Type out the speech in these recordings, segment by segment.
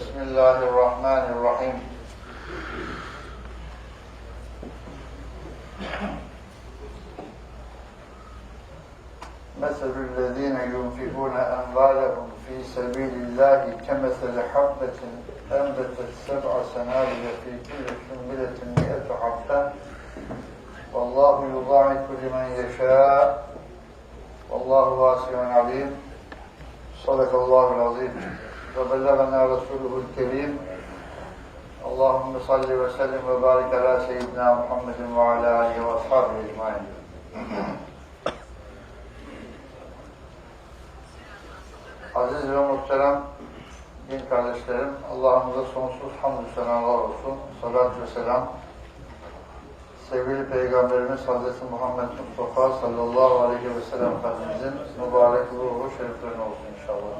بسم الله الرحمن الرحيم مثل الذين ينفقون أموالهم في سبيل الله كمثل حبة أنبتت سبع سنابل في كل سنبلة مئة حبة والله يضاعف لمن يشاء والله واسع عليم صدق الله العظيم وبلغنا رسوله الكريم اللهم صل وسلم وبارك على سيدنا محمد وعلى اله واصحابه اجمعين Aziz ve muhterem din kardeşlerim, Allah'ımıza sonsuz hamdü senalar olsun. Salat ve selam sevgili Peygamberimiz Hazreti Muhammed Mustafa sallallahu aleyhi ve sellem Efendimizin mübarek ruhu şeriflerine olsun inşallah.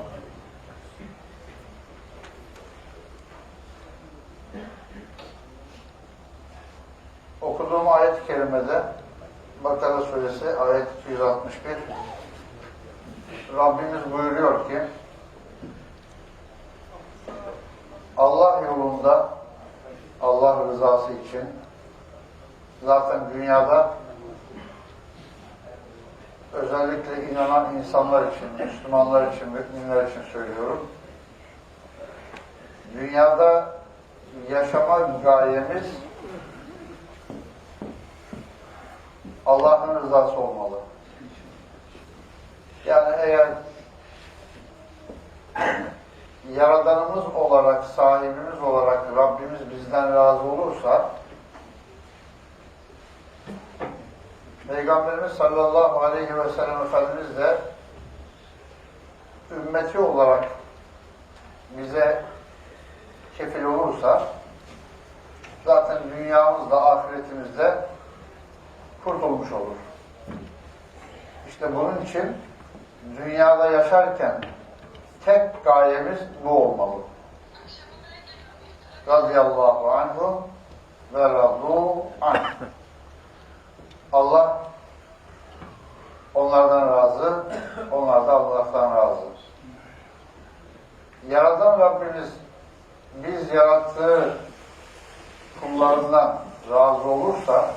Kerimede Bakara suresi ayet 261 Rabbimiz buyuruyor ki Allah yolunda Allah rızası için zaten dünyada özellikle inanan insanlar için, Müslümanlar için, müminler için söylüyorum. Dünyada yaşama gayemiz Allah'ın rızası olmalı. Yani eğer Yaradanımız olarak, sahibimiz olarak Rabbimiz bizden razı olursa Peygamberimiz sallallahu aleyhi ve sellem Efendimiz de ümmeti olarak bize kefil olursa zaten dünyamızda, ahiretimizde kurtulmuş olur. İşte bunun için dünyada yaşarken tek gayemiz bu olmalı. Radiyallahu anhu ve radu anh. Allah onlardan razı, onlar da Allah'tan razı. Yaradan Rabbimiz biz yarattığı kullarından razı olursa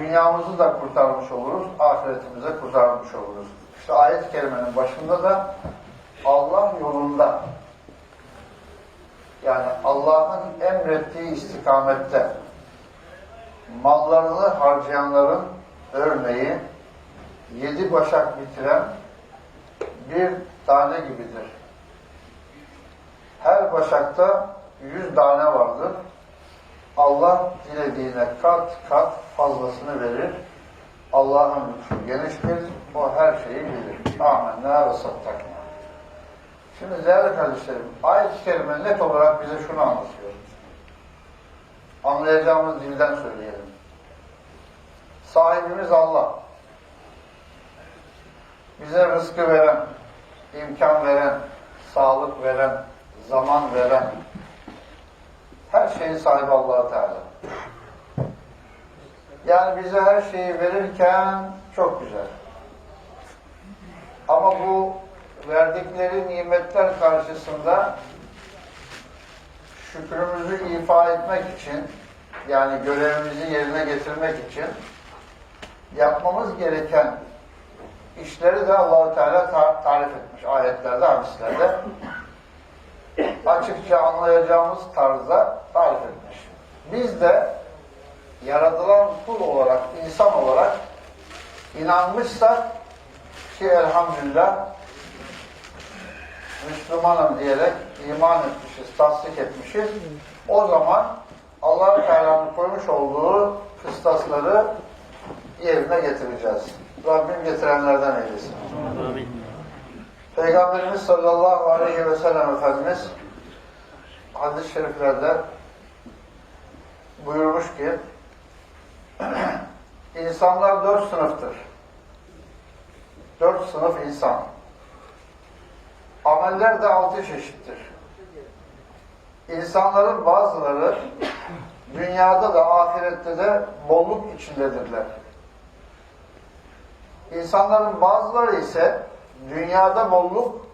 dünyamızı da kurtarmış oluruz, ahiretimize kurtarmış oluruz. İşte ayet-i kerimenin başında da Allah yolunda yani Allah'ın emrettiği istikamette mallarını harcayanların örneği yedi başak bitiren bir tane gibidir. Her başakta yüz tane vardır. Allah dilediğine kat kat fazlasını verir. Allah'ın lütfu geniştir. O her şeyi bilir. Amenna ve sattakna. Şimdi değerli kardeşlerim, ayet-i kerime net olarak bize şunu anlatıyor. Anlayacağımız dilden söyleyelim. Sahibimiz Allah. Bize rızkı veren, imkan veren, sağlık veren, zaman veren, her şeyin sahibi allah Teala. Yani bize her şeyi verirken çok güzel. Ama bu verdikleri nimetler karşısında şükrümüzü ifa etmek için yani görevimizi yerine getirmek için yapmamız gereken işleri de allah Teala tar tarif etmiş ayetlerde, hadislerde. Açıkça anlayacağımız tarzda tarif etmiş. Biz de yaratılan kul olarak, insan olarak inanmışsak ki elhamdülillah Müslümanım diyerek iman etmişiz, tasdik etmişiz. O zaman allah Teala'nın koymuş olduğu kıstasları yerine getireceğiz. Rabbim getirenlerden eylesin. Peygamberimiz sallallahu aleyhi ve sellem Efendimiz hadis-i şeriflerde buyurmuş ki insanlar dört sınıftır. Dört sınıf insan. Ameller de altı çeşittir. İnsanların bazıları dünyada da ahirette de bolluk içindedirler. İnsanların bazıları ise dünyada bolluk,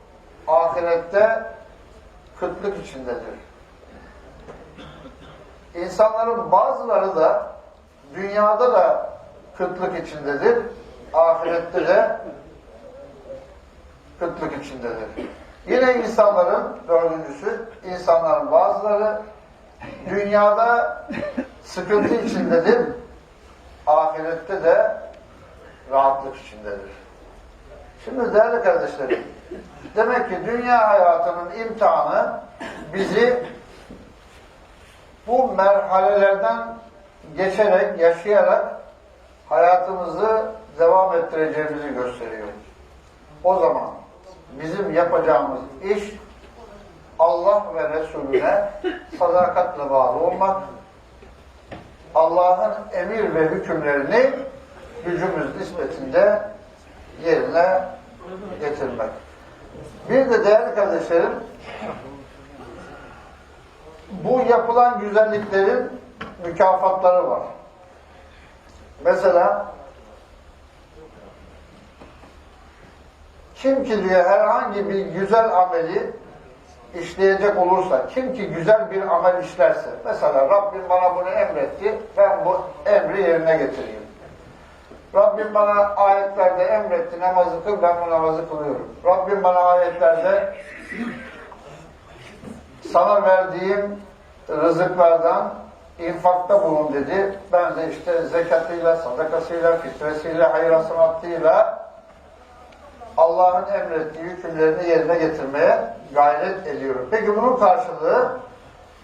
ahirette kıtlık içindedir. İnsanların bazıları da dünyada da kıtlık içindedir, ahirette de kıtlık içindedir. Yine insanların, dördüncüsü, insanların bazıları dünyada sıkıntı içindedir, ahirette de rahatlık içindedir. Şimdi değerli kardeşlerim, demek ki dünya hayatının imtihanı bizi bu merhalelerden geçerek, yaşayarak hayatımızı devam ettireceğimizi gösteriyor. O zaman bizim yapacağımız iş Allah ve Resulüne sadakatle bağlı olmak, Allah'ın emir ve hükümlerini gücümüz nispetinde yerine getirmek. Bir de değerli kardeşlerim, bu yapılan güzelliklerin mükafatları var. Mesela kim ki diyor herhangi bir güzel ameli işleyecek olursa, kim ki güzel bir amel işlerse, mesela Rabbim bana bunu emretti, ben bu emri yerine getireyim. Rabbim bana ayetlerde emretti, namazı kıl, ben bu namazı kılıyorum. Rabbim bana ayetlerde sana verdiğim rızıklardan infakta bulun dedi. Ben de işte zekatıyla, sadakasıyla, fitresiyle, hayır hasenatıyla Allah'ın emrettiği hükümlerini yerine getirmeye gayret ediyorum. Peki bunun karşılığı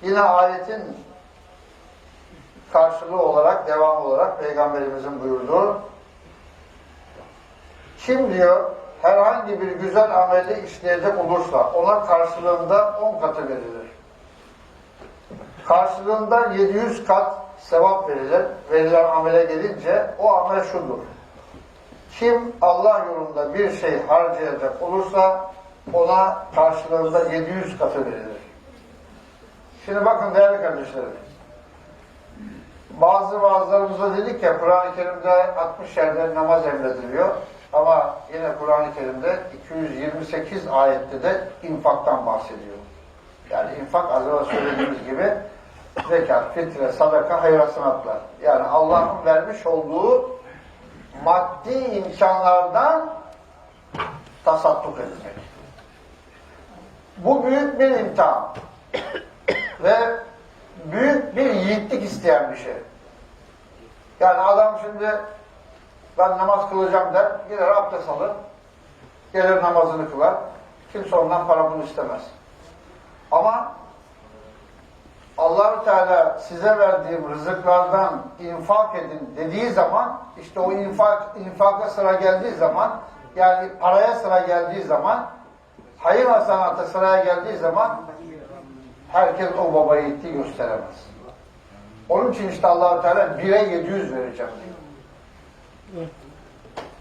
yine ayetin karşılığı olarak, devam olarak Peygamberimizin buyurduğu kim diyor herhangi bir güzel ameli işleyecek olursa ona karşılığında 10 katı verilir. Karşılığında 700 kat sevap verilir. Verilen amele gelince o amel şudur. Kim Allah yolunda bir şey harcayacak olursa ona karşılığında 700 katı verilir. Şimdi bakın değerli kardeşlerim. Bazı vaazlarımızda dedik ya Kur'an-ı Kerim'de 60 yerde namaz emrediliyor. Ama yine Kur'an-ı Kerim'de 228 ayette de infaktan bahsediyor. Yani infak az önce söylediğimiz gibi zekat, fitre, sadaka, hayır hasenatlar. Yani Allah'ın vermiş olduğu maddi imkanlardan tasadduk etmek. Bu büyük bir imtihan. Ve büyük bir yiğitlik isteyen bir şey. Yani adam şimdi ben namaz kılacağım der, gider abdest alır, gelir namazını kılar. Kimse ondan para bunu istemez. Ama Allahü Teala size verdiğim rızıklardan infak edin dediği zaman işte o infak infaka sıra geldiği zaman yani paraya sıra geldiği zaman hayır hasanata sıraya geldiği zaman herkes o baba yiğitliği gösteremez. Onun için işte Allahü Teala 1'e 700 vereceğim diyor.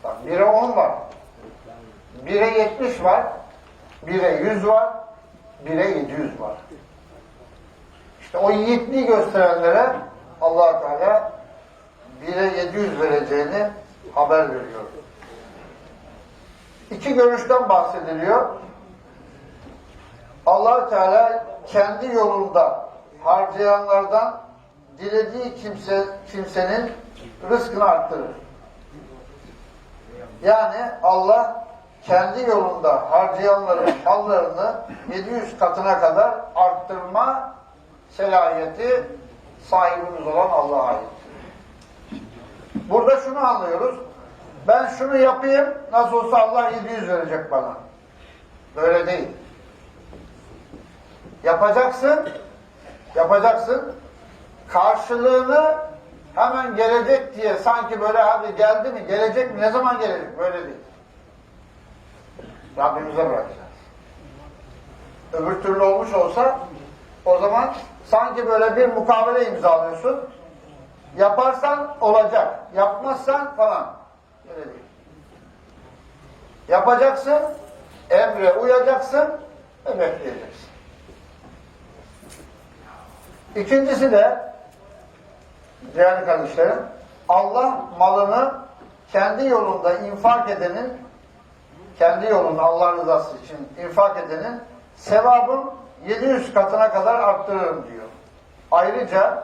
Bak 1'e 10 var. 1'e 70 var. 1'e 100 var. 1'e 700 var. İşte o yiğitliği gösterenlere allah Teala 1'e 700 vereceğini haber veriyor. İki görüşten bahsediliyor. allah Teala kendi yolunda harcayanlardan dilediği kimse kimsenin rızkını arttırır. Yani Allah kendi yolunda harcayanların mallarını 700 katına kadar arttırma selahiyeti sahibimiz olan Allah'a ait. Burada şunu anlıyoruz. Ben şunu yapayım, nasıl olsa Allah 700 verecek bana. Böyle değil. Yapacaksın, yapacaksın. Karşılığını hemen gelecek diye sanki böyle hadi geldi mi, gelecek mi, ne zaman gelecek? Böyle değil. Rabbimize bırakacağız. Öbür türlü olmuş olsa o zaman sanki böyle bir mukavele imzalıyorsun. Yaparsan olacak. Yapmazsan falan. Öyle değil. Yapacaksın, emre uyacaksın ve bekleyeceksin. İkincisi de değerli kardeşlerim Allah malını kendi yolunda infak edenin kendi yolunda Allah rızası için infak edenin sevabım 700 katına kadar arttırırım diyor. Ayrıca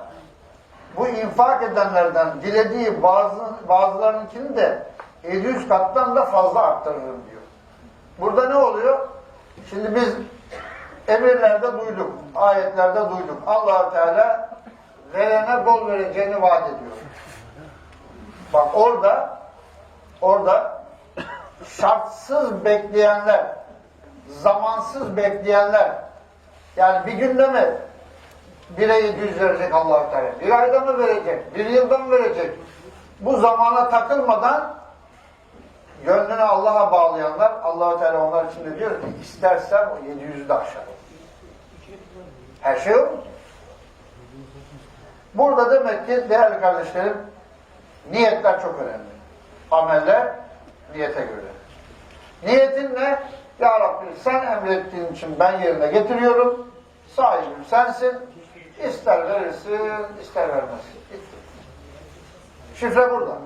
bu infak edenlerden dilediği bazı, bazılarınkini de 700 kattan da fazla arttırırım diyor. Burada ne oluyor? Şimdi biz emirlerde duyduk, ayetlerde duyduk. allah Teala verene bol vereceğini vaat ediyor. Bak orada orada şartsız bekleyenler, zamansız bekleyenler yani bir günde mi bire 700 verecek allah Teala? Bir ayda mı verecek? Bir yılda mı verecek? Bu zamana takılmadan gönlünü Allah'a bağlayanlar allah Teala onlar için de diyor ki istersen o 700'ü de aşar. Her şey olur. Burada demek ki değerli kardeşlerim niyetler çok önemli. Ameller niyete göre. Niyetin ne? Ya Rabbi sen emrettiğin için ben yerine getiriyorum. Sahibim sensin. İster verirsin, ister vermezsin. Şifre burada.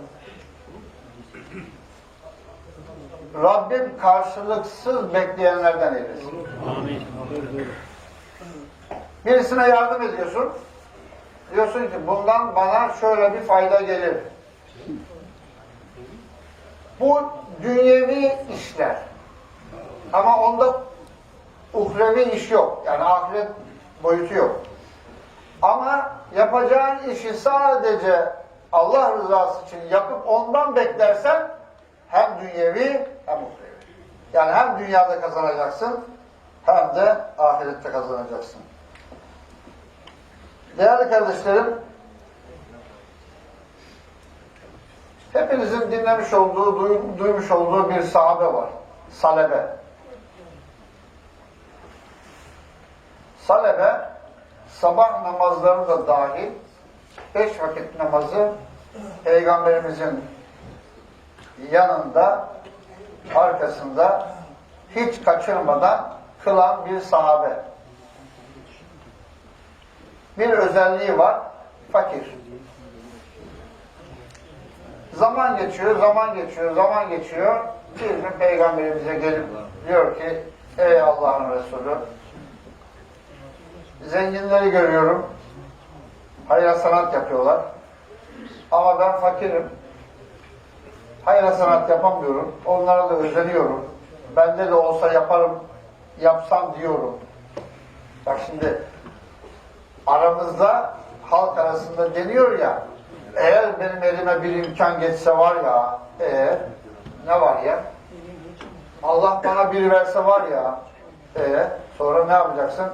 Rabbim karşılıksız bekleyenlerden eylesin. Birisine yardım ediyorsun. Diyorsun ki bundan bana şöyle bir fayda gelir. Bu dünyevi işler. Ama onda uhrevi iş yok. Yani ahiret boyutu yok. Ama yapacağın işi sadece Allah rızası için yapıp ondan beklersen hem dünyevi hem uhrevi. Yani hem dünyada kazanacaksın hem de ahirette kazanacaksın. Değerli kardeşlerim, hepinizin dinlemiş olduğu, duy- duymuş olduğu bir sahabe var. Salebe. Salebe, sabah namazları da dahil, beş vakit namazı Peygamberimizin yanında, arkasında hiç kaçırmadan kılan bir sahabe. Bir özelliği var, fakir. Zaman geçiyor, zaman geçiyor, zaman geçiyor. Bir gün Peygamberimize gelip diyor ki, ey Allah'ın Resulü, zenginleri görüyorum, hayır sanat yapıyorlar. Ama ben fakirim. Hayır sanat yapamıyorum. Onlara da özeniyorum. Bende de olsa yaparım, yapsam diyorum. Bak şimdi aramızda halk arasında deniyor ya eğer benim elime bir imkan geçse var ya eğer ne var ya Allah bana bir verse var ya e sonra ne yapacaksın?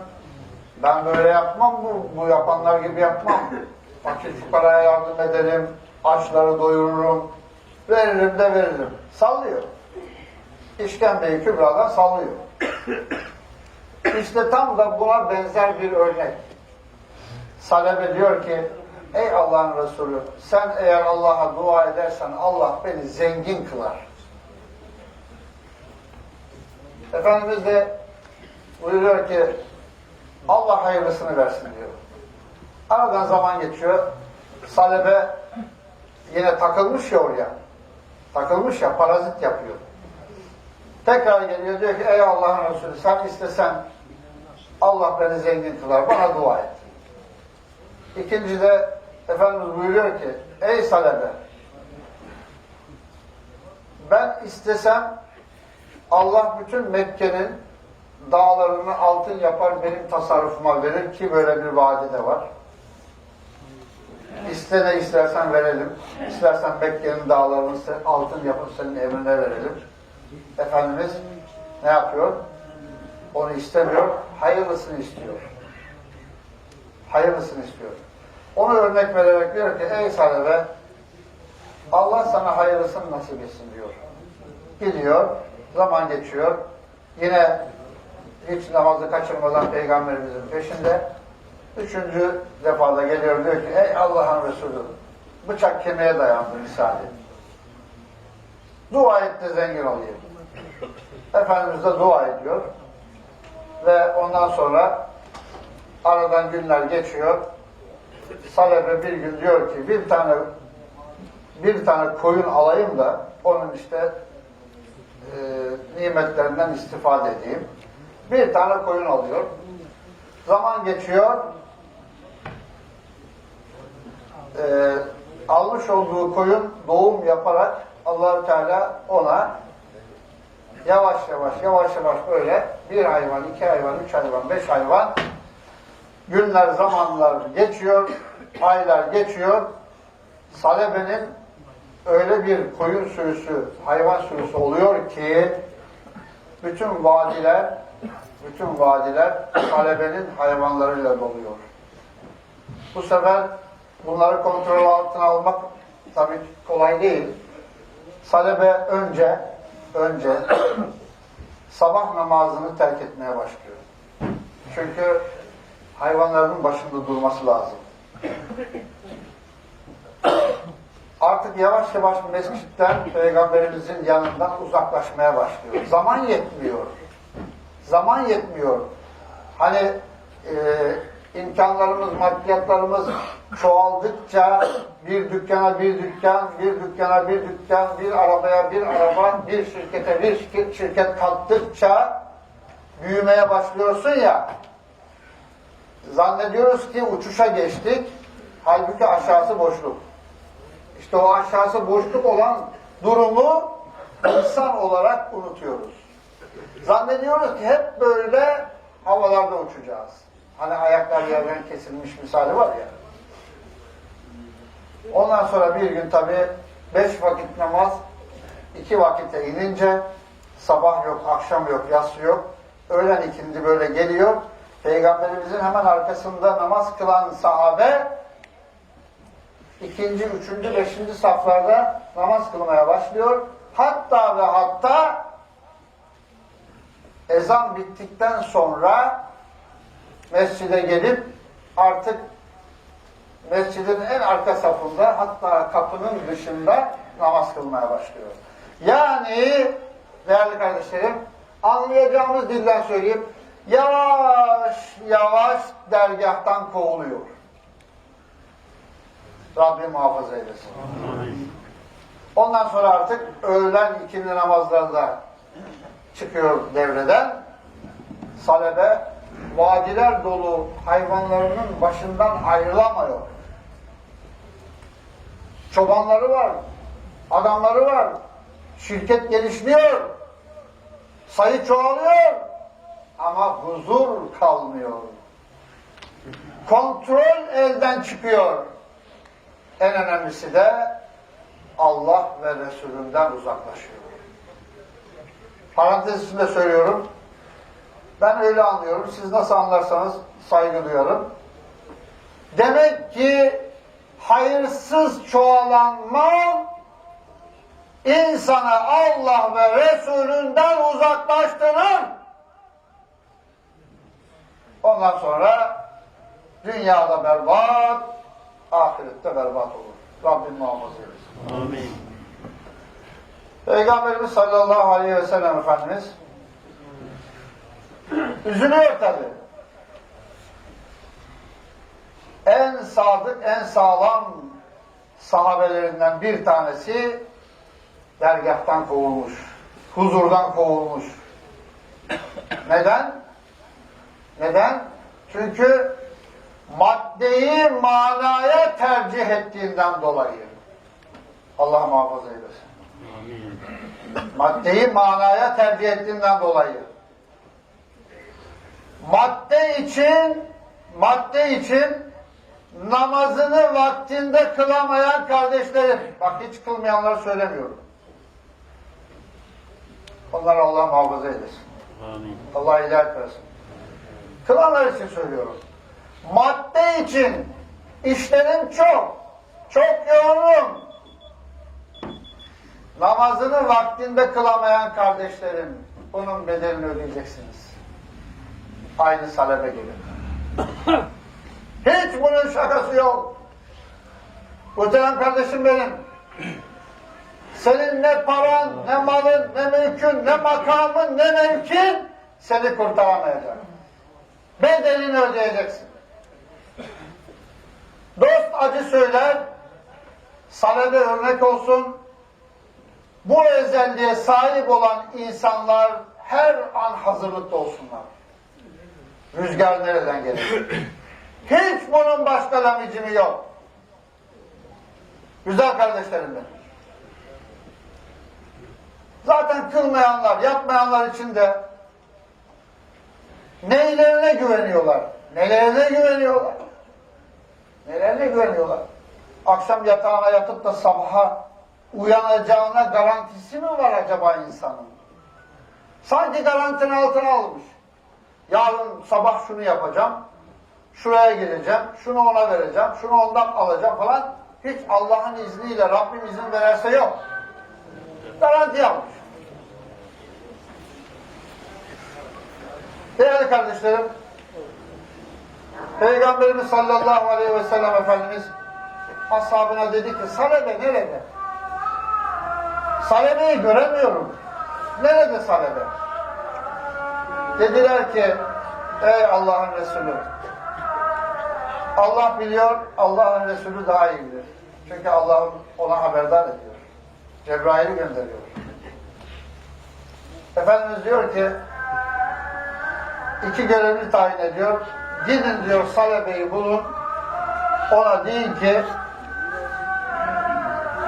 Ben böyle yapmam bu, bu yapanlar gibi yapmam. Fakir fukaraya yardım ederim, açları doyururum, veririm de veririm. Sallıyor. İşkembeyi kübradan sallıyor. İşte tam da buna benzer bir örnek. Salebe diyor ki, ey Allah'ın Resulü, sen eğer Allah'a dua edersen Allah beni zengin kılar. Efendimiz de buyuruyor ki, Allah hayırlısını versin diyor. Aradan zaman geçiyor. Salebe yine takılmış ya oraya. Takılmış ya, parazit yapıyor. Tekrar geliyor diyor ki, ey Allah'ın Resulü sen istesen Allah beni zengin kılar, bana dua et. İkinci de Efendimiz buyuruyor ki, ey Salebe, ben istesem Allah bütün Mekke'nin dağlarını altın yapar benim tasarrufuma verir ki böyle bir vaadi de var. İste ne istersen verelim. İstersen Mekke'nin dağlarını altın yapıp senin emrine verelim. Efendimiz ne yapıyor? Onu istemiyor, hayırlısını istiyor. Hayırlısını istiyor. Onu örnek vererek diyor ki, ey Salebe, Allah sana hayırlısını nasip etsin diyor. Gidiyor, zaman geçiyor. Yine hiç namazı kaçırmadan Peygamberimizin peşinde. Üçüncü defada geliyor diyor ki, ey Allah'ın Resulü, bıçak kemiğe dayandı misali. Dua et de zengin olayım. Efendimiz de dua ediyor. Ve ondan sonra aradan günler geçiyor. Salebe bir gün diyor ki bir tane bir tane koyun alayım da onun işte e, nimetlerinden istifade edeyim. Bir tane koyun alıyor. Zaman geçiyor. E, almış olduğu koyun doğum yaparak allah Teala ona yavaş yavaş yavaş yavaş böyle bir hayvan, iki hayvan, üç hayvan, beş hayvan günler, zamanlar geçiyor, aylar geçiyor. Salebenin öyle bir koyun sürüsü, hayvan sürüsü oluyor ki bütün vadiler bütün vadiler Salebenin hayvanlarıyla doluyor. Bu sefer bunları kontrol altına almak tabii kolay değil. Salebe önce önce sabah namazını terk etmeye başlıyor. Çünkü hayvanların başında durması lazım. Artık yavaş yavaş mescitten peygamberimizin yanından uzaklaşmaya başlıyor. Zaman yetmiyor. Zaman yetmiyor. Hani e, imkanlarımız, maddiyatlarımız çoğaldıkça bir dükkana bir dükkan, bir dükkana bir dükkan, bir arabaya bir araba, bir şirkete bir şirket, şirket kattıkça büyümeye başlıyorsun ya zannediyoruz ki uçuşa geçtik halbuki aşağısı boşluk. İşte o aşağısı boşluk olan durumu insan olarak unutuyoruz. Zannediyoruz ki hep böyle havalarda uçacağız. Hani ayaklar yerden kesilmiş misali var ya. Ondan sonra bir gün tabi beş vakit namaz iki vakitte inince sabah yok, akşam yok, yatsı yok. Öğlen ikindi böyle geliyor. Peygamberimizin hemen arkasında namaz kılan sahabe ikinci, üçüncü, beşinci saflarda namaz kılmaya başlıyor. Hatta ve hatta ezan bittikten sonra mescide gelip artık mescidin en arka safında hatta kapının dışında namaz kılmaya başlıyor. Yani değerli kardeşlerim anlayacağımız dilden söyleyeyim yavaş yavaş dergahtan kovuluyor. Rabbim muhafaza eylesin. Ondan sonra artık öğlen ikindi namazlarında çıkıyor devreden. Salebe vadiler dolu hayvanlarının başından ayrılamıyor. Çobanları var, adamları var. Şirket gelişmiyor. Sayı çoğalıyor. Ama huzur kalmıyor. Kontrol elden çıkıyor. En önemlisi de Allah ve Resulünden uzaklaşıyor. Parantez içinde söylüyorum. Ben öyle anlıyorum. Siz nasıl anlarsanız saygı duyarım. Demek ki hayırsız çoğalan mal insana Allah ve Resulünden uzaklaştırır. Ondan sonra dünyada berbat, ahirette berbat olur. Rabbim muhafaza eylesin. Amin. Peygamberimiz sallallahu aleyhi ve sellem Efendimiz üzülüyor tabi. En sadık, en sağlam sahabelerinden bir tanesi dergahtan kovulmuş. Huzurdan kovulmuş. Neden? Neden? Çünkü maddeyi manaya tercih ettiğinden dolayı. Allah muhafaza eylesin. Amin. Maddeyi manaya tercih ettiğinden dolayı. Madde için madde için namazını vaktinde kılamayan kardeşlerim, bak hiç kılmayanları söylemiyorum. Onları Allah muhafaza eylesin. Amin. Allah hidayet versin. Kılanlar için söylüyorum. Madde için işlerim çok. Çok yoğunum. Namazını vaktinde kılamayan kardeşlerim bunun bedelini ödeyeceksiniz. Aynı salebe gibi. Hiç bunun şakası yok. Muhterem kardeşim benim. Senin ne paran, ne malın, ne mülkün, ne makamın, ne mevkin seni kurtaramayacak. Bedelini ödeyeceksin. Dost acı söyler, salebe örnek olsun, bu özelliğe sahip olan insanlar her an hazırlıkta olsunlar. Rüzgar nereden gelir? Hiç bunun başka lamicimi yok. Güzel kardeşlerim benim. Zaten kılmayanlar, yapmayanlar için de neylerine güveniyorlar? Nelerine güveniyorlar? Nelerine güveniyorlar? Akşam yatağına yatıp da sabaha uyanacağına garantisi mi var acaba insanın? Sanki garantinin altına almış. Yarın sabah şunu yapacağım, şuraya gideceğim, şunu ona vereceğim, şunu ondan alacağım falan. Hiç Allah'ın izniyle Rabbim izin verirse yok. Garanti yapmış. Değerli kardeşlerim, Peygamberimiz sallallahu aleyhi ve sellem Efendimiz ashabına dedi ki Salebe nerede? Salebe'yi göremiyorum. Nerede Salebe? Dediler ki ey Allah'ın Resulü Allah biliyor, Allah'ın Resulü daha iyi bilir. Çünkü Allah ona haberdar ediyor. Cebrail'i gönderiyor. Efendimiz diyor ki iki görevli tayin ediyor. Gidin diyor Salebe'yi bulun. Ona deyin ki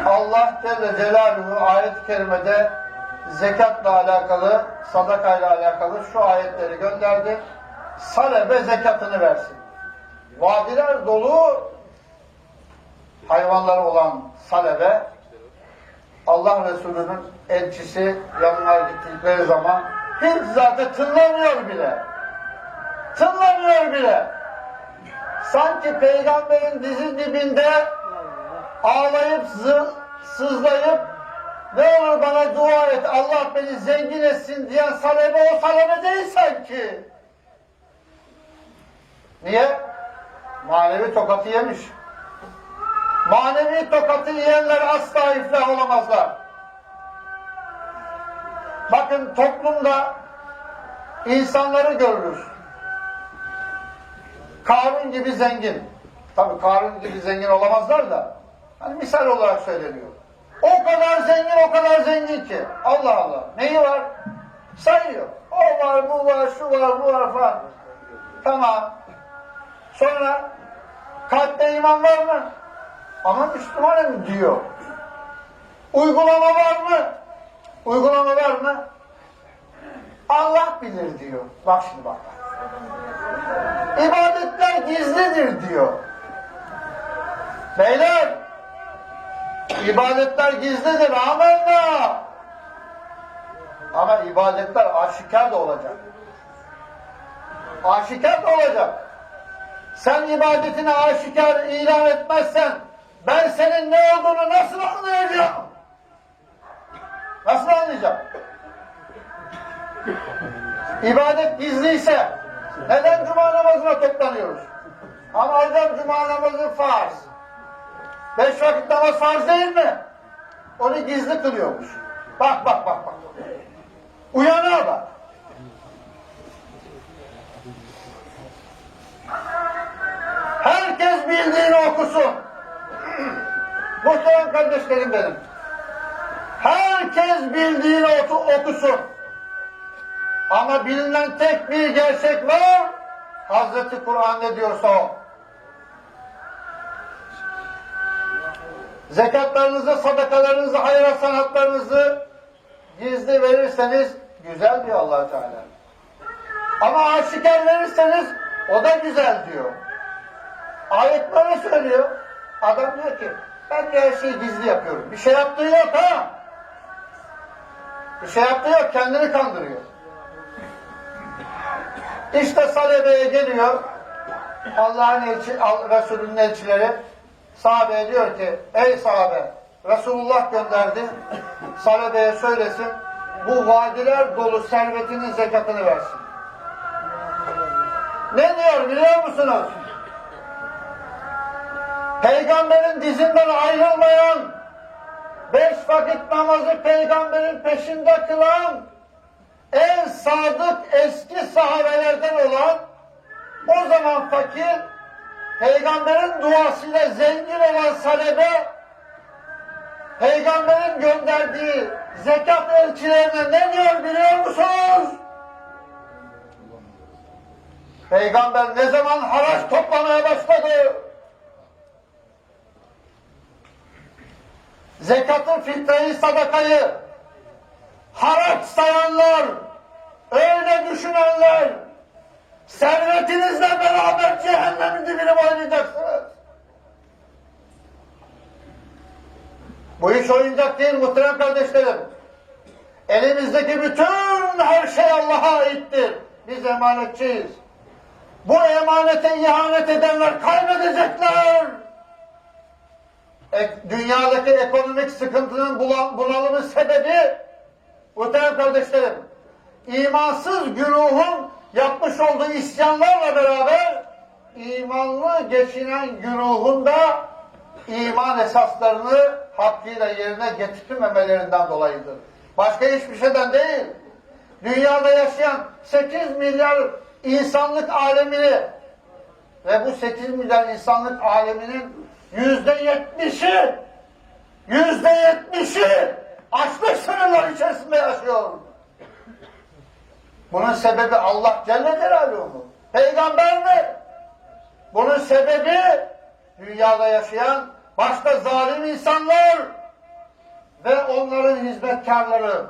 Allah Celle Celaluhu ayet-i kerimede zekatla alakalı, sadakayla alakalı şu ayetleri gönderdi. Salebe zekatını versin. Vadiler dolu hayvanları olan Salebe Allah Resulü'nün elçisi yanına gittikleri zaman hiç zaten tınlamıyor bile. Tınlamıyor bile. Sanki peygamberin dizi dibinde ağlayıp sızlayıp ne olur bana dua et Allah beni zengin etsin diyen salebe o salebe değil sanki. Niye? Manevi tokatı yemiş. Manevi tokatı yiyenler asla iflah olamazlar. Bakın toplumda insanları görürüz. Karun gibi zengin. Tabii Karun gibi zengin olamazlar da. Hani misal olarak söyleniyor. O kadar zengin, o kadar zengin ki. Allah Allah. Neyi var? Sayıyor. O var, bu var, şu var, bu var falan. Tamam. Sonra kalpte iman var mı? Ama Müslümanım diyor. Uygulama var mı? Uygulama var mı? Allah bilir diyor. Bak şimdi bak. İbadetler gizlidir diyor. Beyler, ibadetler gizlidir amenna. Ama ibadetler aşikar da olacak. Aşikar da olacak. Sen ibadetini aşikar ilan etmezsen ben senin ne olduğunu nasıl anlayacağım? Nasıl anlayacağım? İbadet gizliyse neden cuma namazına toplanıyoruz? Ama hocam cuma namazı farz. Beş vakit namaz farz değil mi? Onu gizli kılıyormuş. Bak bak bak bak. Uyanığa bak. Herkes bildiğini okusun. Muhterem kardeşlerim benim. Herkes bildiğini oku, okusun. Ama bilinen tek bir gerçek var. Hazreti Kur'an ne diyorsa o. Zekatlarınızı, sadakalarınızı, hayır sanatlarınızı gizli verirseniz güzel diyor allah Teala. Ama aşikar verirseniz o da güzel diyor. Ayet böyle söylüyor. Adam diyor ki ben her şeyi gizli yapıyorum. Bir şey yaptığı yok ha. Bir şey yaptığı yok. Kendini kandırıyor. İşte Salebe'ye geliyor. Allah'ın elçi, Resulünün elçileri sahabeye diyor ki ey sahabe Resulullah gönderdi Salebe'ye söylesin bu vadiler dolu servetinin zekatını versin. Ne diyor biliyor musunuz? Peygamberin dizinden ayrılmayan, beş vakit namazı peygamberin peşinde kılan, en sadık eski sahabelerden olan, o zaman fakir, peygamberin duasıyla zengin olan salebe, peygamberin gönderdiği zekat elçilerine ne diyor biliyor musunuz? Peygamber ne zaman haraç toplamaya başladı? Zekatı, fitreyi, sadakayı haraç sayanlar, öyle düşünenler, servetinizle beraber cehennemin dibine oynayacaksınız. Bu iş oyuncak değil muhterem kardeşlerim. Elimizdeki bütün her şey Allah'a aittir. Biz emanetçiyiz. Bu emanete ihanet edenler kaybedecekler. E, dünyadaki ekonomik sıkıntının bunalımın sebebi muhterem kardeşlerim imansız güruhun yapmış olduğu isyanlarla beraber imanlı geçinen güruhun da iman esaslarını hakkıyla yerine getirmemelerinden dolayıdır. Başka hiçbir şeyden değil. Dünyada yaşayan 8 milyar insanlık alemini ve bu 8 milyar insanlık aleminin yüzde yetmişi yüzde yetmişi açlık sınırları içerisinde yaşıyor. Bunun sebebi Allah Celle Celaluhu mu? Peygamber mi? Bunun sebebi dünyada yaşayan başka zalim insanlar ve onların hizmetkarları.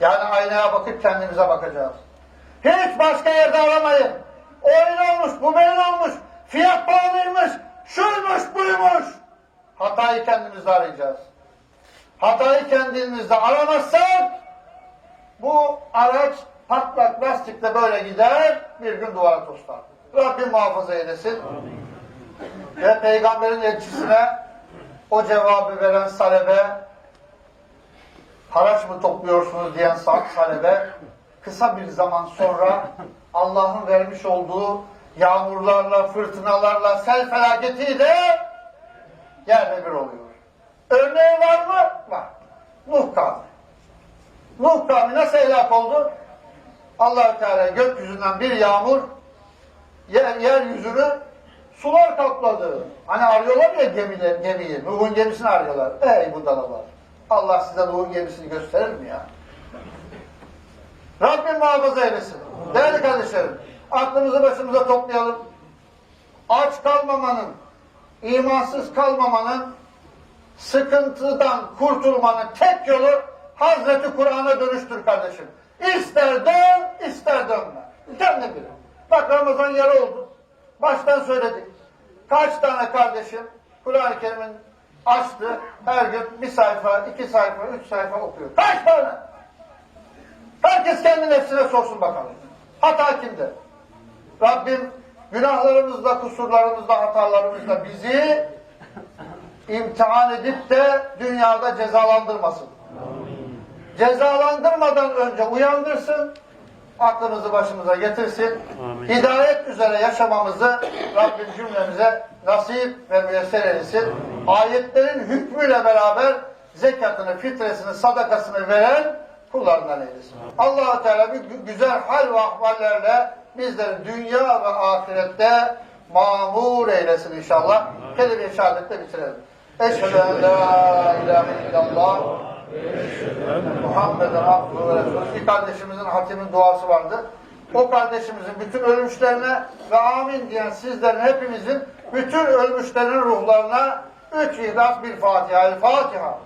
Yani aynaya bakıp kendimize bakacağız. Hiç başka yerde aramayın. O öyle olmuş, bu böyle olmuş, fiyat pahalıymış, şuymuş, buymuş. Hatayı kendimizde arayacağız. Hatayı kendimizde aramazsak bu araç patlak lastikle böyle gider, bir gün duvara toslar. Rabbim muhafaza eylesin. Ve peygamberin elçisine o cevabı veren salebe, haraç mı topluyorsunuz diyen sa- salebe, kısa bir zaman sonra Allah'ın vermiş olduğu yağmurlarla, fırtınalarla, sel felaketiyle yerle bir oluyor. Örneği var mı? Var. Nuh kavmi. Nuh kavmi nasıl helak oldu? allah Teala gökyüzünden bir yağmur yer, yeryüzünü sular kapladı. Hani arıyorlar ya gemiler, gemiyi, Nuh'un gemisini arıyorlar. Ey bu dalalar. Allah size Nuh'un gemisini gösterir mi ya? Rabbim muhafaza eylesin. Değerli kardeşlerim, aklımızı başımıza toplayalım. Aç kalmamanın, imansız kalmamanın, sıkıntıdan kurtulmanın tek yolu Hazreti Kur'an'a dönüştür kardeşim. İster dön, ister dönme. Kendi bilir. Bak Ramazan yarı oldu. Baştan söyledik. Kaç tane kardeşim Kur'an-ı Kerim'in açtı, her gün bir sayfa, iki sayfa, üç sayfa okuyor. Kaç tane? Herkes kendi nefsine sorsun bakalım. Hata kimde? Rabbim günahlarımızla, kusurlarımızla, hatalarımızla bizi imtihan edip de dünyada cezalandırmasın. Cezalandırmadan önce uyandırsın, aklımızı başımıza getirsin. Hidayet üzere yaşamamızı Rabbim cümlemize nasip ve müyesser eylesin. Ayetlerin hükmüyle beraber zekatını, fitresini, sadakasını veren kullarından eylesin. allah Teala bir gü- güzel hal ve ahvallerle bizleri dünya ve ahirette mamur eylesin inşallah. Kelime-i şehadetle bitirelim. Eşhedü en la ilahe illallah Muhammeden abdühü ve resulü. Bir kardeşimizin hatimin duası vardı. O kardeşimizin bütün ölmüşlerine ve amin diyen sizlerin hepimizin bütün ölmüşlerin ruhlarına üç ihlas bir Fatiha. Fatiha.